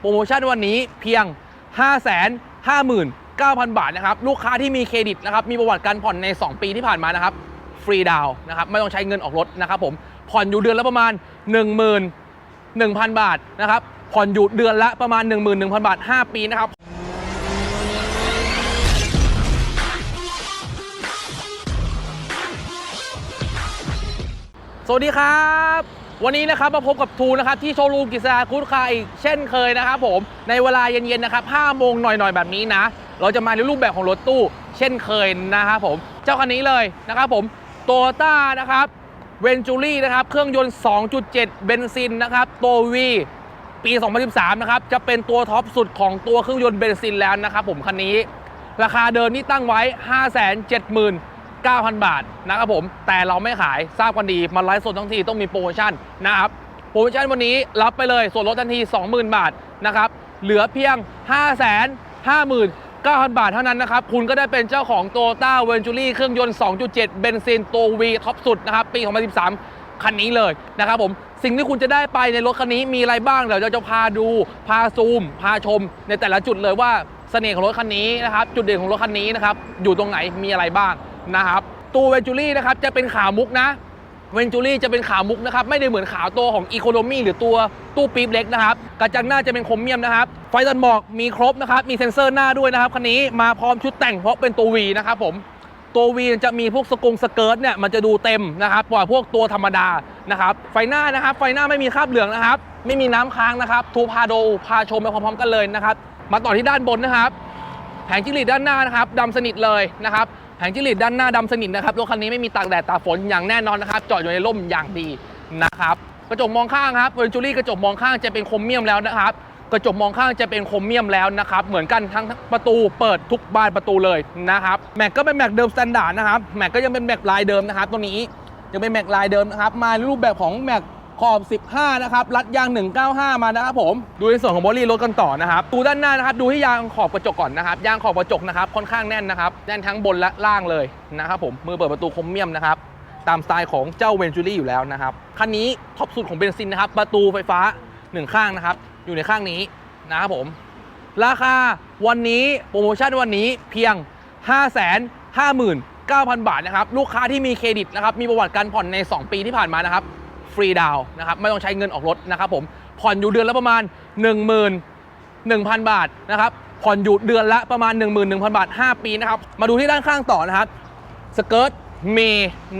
โปรโมชั่นวันนี้เพียง 5 5 9 0 0 0 บาทนะครับ ลูกค้าที่มีเครดิตนะครับ มีประวัติการผ่อนใน 2 ปีที่ผ่านมานะครับ ฟรีดาวนะครับ ไม่ต้องใช้เงินออกรถนะครับผม ผ่อนอยู่เดือนละประมาณ1 1,000 บาทนะครับ ผ่อนอยู่เดือนละประมาณ 11,000 บาท 5 ปีนะครับ สวัสดีครับ วันนี้นะครับมาพบกับทูนะครับที่โชว์รูมกิษดาคูดคาอีกเช่นเคยนะครับผมในเวลาเย็นๆนะครับ5โมงหน่อยๆแบบนี้นะ เราจะมาในรูปแบบของรถตู้ เช่นเคยนะครับผมเจ้าคันนี้เลยนะครับผมโตโยต้านะครับเวนจูรี่นะครับเครื่องยนต์ 2.7 เบนซินนะครับตัววีปี 2013 นะครับ จะเป็นตัวท็อปสุดของตัวเครื่องยนต์เบนซินแล้วนะครับผมคันนี้ ราคาเดิมนี่ตั้งไว้ 9,000 บาทนะครับผม แต่เราไม่ขายทราบกันดีมาไลฟ์สดทั้งทีต้องมีโปรโมชั่นนะครับโปรโมชั่นวันนี้รับไปเลยส่วนลดทันที 20,000 บาทนะครับเหลือเพียง 559,000 บาทเท่านั้นนะครับ คุณก็ได้เป็นเจ้าของ t o y o t a v e n t u r y เครื่องยนต์ 2.7 เบนซินตัว V ท็อปสุดนะครับ ปี 2013 คันนี้เลยนะครับผม สิ่งที่คุณจะได้ไปในรถคันนี้มีอะไรบ้าง เดี๋ยวเราจะพาดู พาซูม พาชม ในแต่ละจุดเลยว่าเสน่ห์ของรถคันนี้นะครับ จุดเด่นของรถคันนี้นะครับ อยู่ตรงไหน มีอะไรบ้าง นะครับตัวเวนจูรี่นะครับจะเป็นขาวมุกนะเวนจูรี่จะเป็นขาวมุกนะครับไม่ได้เหมือนขาวตัวของอีโคโนมี่หรือตัวตู้ปี๊บเล็กนะครับกระจังหน้าจะเป็นคมเมียมนะครับ ไฟตันหมอกมีครบนะครับมีเซ็นเซอร์หน้าด้วยนะครับคันนี้มาพร้อมชุดแต่งเพราะเป็นตัว V นะครับผมตัว V จะมีพวกสกงสเกิร์ตเนี่ยมันจะดูเต็มนะครับกว่าพวกตัวธรรมดานะครับไฟหน้านะครับ ไฟหน้าไม่มีคราบเหลืองนะครับ ไม่มีน้ำค้างนะครับทูพาโดพาชมไปพร้อมๆกันเลยนะครับ มาต่อที่ด้านบนนะครับ แผงจิ้งหรีดด้านหน้านะครับดำสนิทเลยนะครับ แผงจิ้งหรีดด้านหน้าดำสนิทนะครับรถคันนี้ไม่มีตากแดดตากฝนอย่างแน่นอนนะครับจอดอยู่ในร่มอย่างดีนะครับกระจกมองข้างครับเวอร์จูรี่กระจกมองข้างจะเป็นโครเมียมแล้วนะครับกระจกมองข้างจะเป็นโครเมียมแล้วนะครับ เหมือนกันทั้งประตูเปิดทุกบานประตูเลยนะครับแม็กก็เป็นแม็กเดิมสแตนดาร์ดนะครับแม็กก็ยังเป็นแม็กลายเดิมนะครับตัวนี้ยังเป็นแม็กลายเดิมนะครับมาในรูปแบบของแม็ก ขอบ 15 นะครับ รัดยาง 195 มานะครับผม ดูในส่วนของบอดี้รถกันต่อนะครับ ดูด้านหน้านะครับ ดูที่ยางขอบกระจกก่อนนะครับ ยางขอบกระจกนะครับ ค่อนข้างแน่นนะครับ แน่นทั้งบนและล่างเลยนะครับผม มือเปิดประตูคมเมียมนะครับ ตามสไตล์ของเจ้าเวนจูรี่อยู่แล้วนะครับ คันนี้ท็อปสุดของเบนซินนะครับ ประตูไฟฟ้า 1 ข้างนะครับ อยู่ในข้างนี้นะครับผม ราคาวันนี้โปรโมชั่นวันนี้เพียง 559,000 บาทนะครับ ลูกค้าที่มีเครดิตนะครับ มีประวัติการผ่อนใน 2 ปีที่ผ่านมานะครับ ฟรีดาวนะครับไม่ต้องใช้เงินออกรถนะครับผมผ่อนอยู่เดือนละประมาณ11,000 บาทนะครับผ่อนอยู่เดือนละประมาณ 11,000 บาท 5 ปีนะครับมาดูที่ด้านข้างต่อนะครับสเกิร์ตเม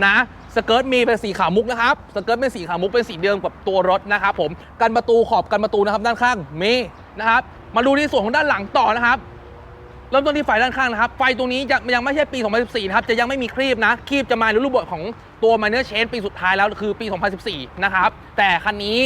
นะสเกิร์ตมีเป็นสีขาวมุกนะครับสเกิร์ตเป็นสีขาวมุกเป็นสีเดิมกับตัวรถนะครับผมกันประตูขอบกันประตูนะครับด้านข้างมีนะครับมาดูที่ส่วนของด้านหลังต่อนะครับ เริ่มต้นที่ไฟด้านข้างนะครับ ไฟตรงนี้จะยังไม่ใช่ปี 2014 นะครับ จะยังไม่มีครีบนะ ครีบจะมาในรูปแบบของตัวม i เนอร์เชนปีสุดท้ายแล้วคือปี 2014 นะครับ แต่คันนี้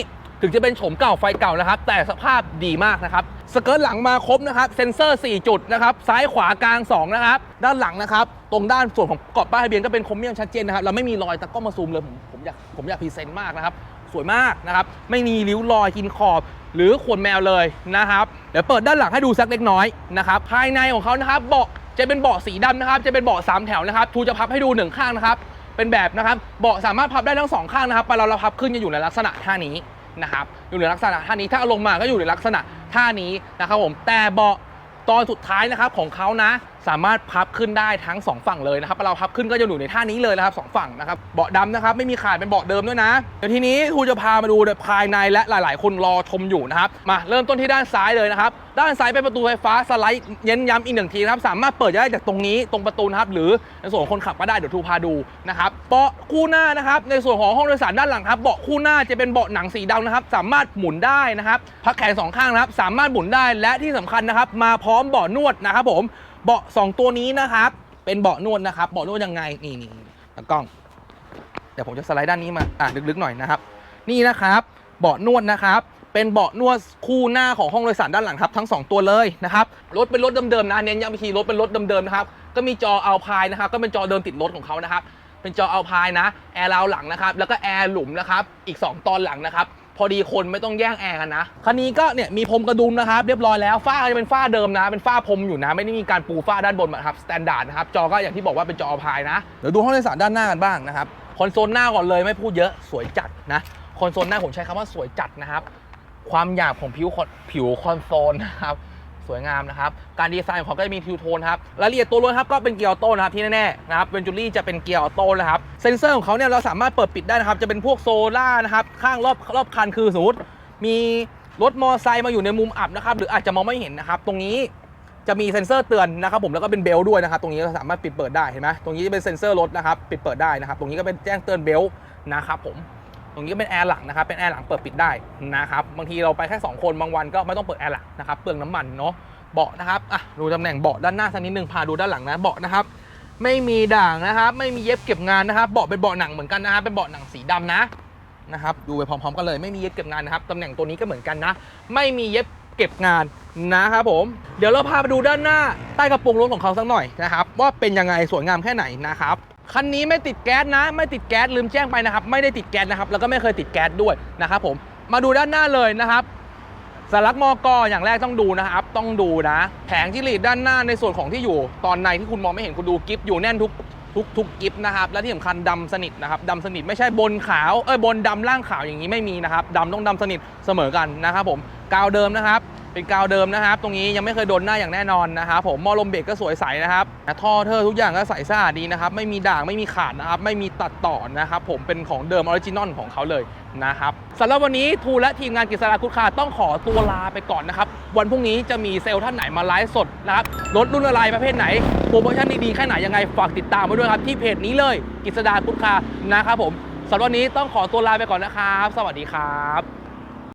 ถึงจะเป็นโฉมเก่าไฟเก่านะครับ แต่สภาพดีมากนะครับ สเกิร์ตหลังมาครบนะครับ เซ็นเซอร์ 4 จุดนะครับ ซ้ายขวากลาง 2 นะครับ ด้านหลังนะครับ ตรงด้านส่วนของเกาะป้ายทะเบียนก็เป็นคมเมียมชัดเจนนะครับ เราไม่มีรอยตะก้อมาซูมเลย ผมผมอยากผมอยากพรีเซนต์มากนะครับ สวยมากนะครับไม่มีริ้วรอยกินขอบ หรือขวนแมวเลยนะครับเดี๋ยวเปิดด้านหลังให้ดูสักเล็กน้อยนะครับภายในของเขานะครับเบาะจะเป็นเบาะสีดำนะครับ จะเป็นเบาะสามแถวนะครับทูจะพับให้ดูหนึ่งข้างนะครับเป็นแบบนะครับเบาะสามารถพับได้ทั้งสองข้างนะครับเวลาเราพับขึ้นจะอยู่ในลักษณะท่านี้นะครับอยู่ในลักษณะท่านี้ถ้าเอาลงมาก็อยู่ในลักษณะท่านี้นะครับผมแต่เบาะตอนสุดท้ายนะครับของเขานะ สามารถพับขึ้นได้ทั้งสองฝั่งเลยนะครับเราพับขึ้นก็จะอยู่ในท่านี้เลยนะครับสองฝั่งนะครับเบาะดำนะครับไม่มีขาดเป็นเบาะเดิมด้วยนะเดี๋ยวทีนี้ครูจะพามาดูภายในและหลาย ๆ คนรอชมอยู่นะครับมาเริ่มต้นที่ด้านซ้ายเลยนะครับด้านซ้ายเป็นประตูไฟฟ้าสไลด์เน้นย้ำอีกหนึ่งทีนะครับสามารถเปิดได้จากตรงนี้ตรงประตูนะครับหรือในส่วนของคนขับก็ได้เดี๋ยวทูพาดูนะครับเบาะคู่หน้านะครับในส่วนของห้องโดยสารด้านหลังครับเบาะคู่หน้าจะเป็นเบาะหนังสีดำนะครับสามารถหมุนได้นะครับพักแขนสองข้างนะครับสามารถหมุนได้และที่สำคัญนะครับมาพร้อมเบาะนวดนะครับผม เบาะสองตัวนี้นะครับ เป็นเบาะนวดนะครับ เบาะนวดยังไง นี่นี่ตากล้อง เดี๋ยวผมจะสไลด์ด้านนี้มา อะลึกๆหน่อยนะครับ นี่นะครับ เบาะนวดนะครับ เป็นเบาะนวดคู่หน้าของห้องโดยสารด้านหลังครับ ทั้ง 2 ตัวเลยนะครับ รถเป็นรถเดิมๆนะ เน้นย้ำอีกทีรถเป็นรถเดิมๆนะครับ ก็มีจอเอาพายนะครับ ก็เป็นจอเดิมติดรถของเขานะครับ เป็นจอเอาพายนะ แอร์ราวหลังนะครับ แล้วก็แอร์หลุมนะครับ อีก 2 ตอนหลังนะครับ พอดีคนไม่ต้องแย่งแอร์กันนะ คันนี้ก็เนี่ยมีพรมกระดุมนะครับ เรียบร้อยแล้วฝ้าก็จะเป็นฝ้าเดิมนะ เป็นฝ้าพรมอยู่นะ ไม่ได้มีการปูฝ้าด้านบนนะครับสแตนดาร์ดนะครับจอก็อย่างที่บอกว่าเป็นจอพายนะเดี๋ยวดูห้องโดยสารด้านหน้ากันบ้างนะครับคอนโซลหน้าก่อนเลยไม่พูดเยอะสวยจัดนะคอนโซลหน้าผมใช้คำว่าสวยจัดนะครับ ความหยาบของผิวคอนผิวคอนโซลนะครับ สวยงามนะครับ การดีไซน์ของเขาก็จะมีทิวโทนครับรายละเอียดตัวรถครับก็เป็นเกียร์ออโต้นะครับที่แน่ๆนะครับเวนจูรี่จะเป็นเกียร์ออโต้นะครับเซนเซอร์ของเขาเนี่ยเราสามารถเปิดปิดได้นะครับจะเป็นพวกโซล่านะครับข้างรอบรอบคันคือสมมติมีรถมอเตอร์ไซค์มาอยู่ในมุมอับนะครับหรืออาจจะมองไม่เห็นนะครับตรงนี้จะมีเซ็นเซอร์เตือนนะครับผมแล้วก็เป็นเบลต์ด้วยนะครับตรงนี้เราสามารถปิดเปิดได้เห็นไหมตรงนี้จะเป็นเซ็นเซอร์รถนะครับปิดเปิดได้นะครับตรงนี้ก็เป็นแจ้งเตือนเบลต์นะครับผม ตรงนี้ก็เป็นแอร์หลังนะครับเป็นแอร์หลังเปิดปิดได้นะครับบางทีเราไปแค่2คนบางวันก็ไม่ต้องเปิดแอร์หลังนะครับเปลืองน้ำมันเนาะเบาะนะครับอะดูตำแหน่งเบาะด้านหน้าสักนิดนึงพาดูด้านหลังนะเบาะนะครับไม่มีด่างนะครับ ไม่มีเย็บเก็บงานนะครับเบาะเป็นเบาะหนังเหมือนกันนะครับเป็นเบาะหนังสีดำนะนะครับดูไปพร้อมๆกันเลยไม่มีเย็บเก็บงานนะครับตำแหน่งตัวนี้ก็เหมือนกันนะ ไม่มีเย็บเก็บงานนะครับผมเดี๋ยวเราพาไปดูด้านหน้าใต้กระโปรงรถของเขาสักหน่อยนะครับว่าเป็นยังไงสวยงามแค่ไหนนะครับ คันนี้ไม่ติดแก๊สนะ ไม่ติดแก๊สลืมแจ้งไปนะครับ ไม่ได้ติดแก๊สนะครับ แล้วก็ไม่เคยติดแก๊สด้วยนะครับผมมาดูด้านหน้าเลยนะครับสลักมอกออย่างแรกต้องดูนะครับ ต้องดูนะ แผงที่หลีดด้านหน้าในส่วนของที่อยู่ ตอนในที่คุณมองไม่เห็นคุณดูกิฟต์อยู่แน่นทุกทุกทุกกิฟต์นะครับ และที่สำคัญดำสนิทนะครับดำสนิทไม่ใช่บนขาวเอ้ยบนดำล่างขาวอย่างนี้ไม่มีนะครับดำต้องดำสนิทเสมอกันนะครับผมกาวเดิมนะครับ เป็นกาวเดิมนะครับ ตรงนี้ยังไม่เคยโดนหน้าอย่างแน่นอนนะครับผมมอลมเบรกก็สวยใสนะครับท่อเธอทุกอย่างก็ใสสะอาดดีนะครับ ไม่มีด่างไม่มีขาดนะครับ ไม่มีตัดต่อนะครับ ผมเป็นของเดิมออริจินอลของเขาเลยนะครับสำหรับวันนี้ทูและทีมงานกิษราคุดคาต้องขอตัวลาไปก่อนนะครับ วันพรุ่งนี้จะมีเซลล์ท่านไหนมาไลฟ์สดนะครับรถรุ่นอะไรประเภทไหนโปรโมชั่นดีๆแค่ไหนยังไงฝากติดตามไว้ด้วยครับที่เพจนี้เลยกิษดาคุดคานะครับผมสำหรับวันนี้ต้องขอตัวลาไปก่อนนะครับ สวัสดีครับ